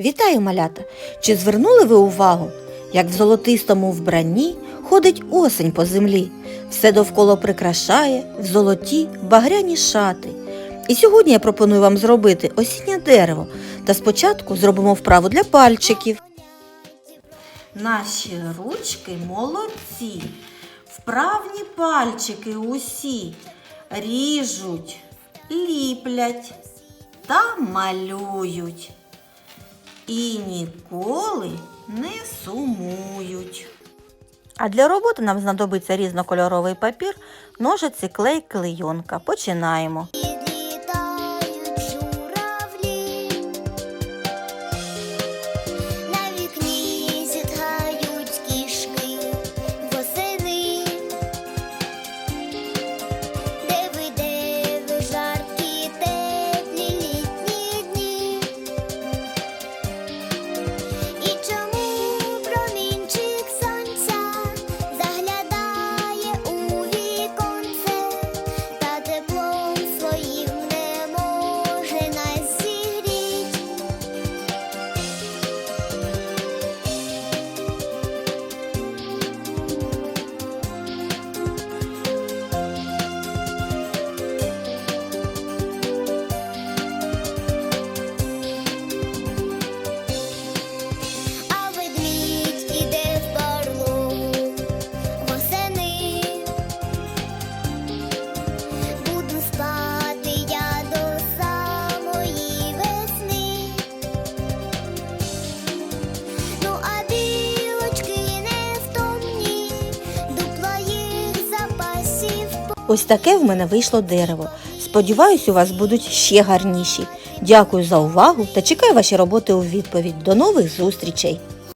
Вітаю, малята! Чи звернули ви увагу, як в золотистому вбранні ходить осень по землі, все довкола прикрашає в золоті багряні шати. І сьогодні я пропоную вам зробити осіннє дерево, та спочатку зробимо вправу для пальчиків. Наші ручки молодці, вправні пальчики усі ріжуть, ліплять та малюють і ніколи не сумують. А для роботи нам знадобиться різнокольоровий папір, ножиці, клей, клейонка. Починаємо. Ось таке в мене вийшло дерево. Сподіваюсь, у вас будуть ще гарніші. Дякую за увагу та чекаю ваші роботи у відповідь. До нових зустрічей!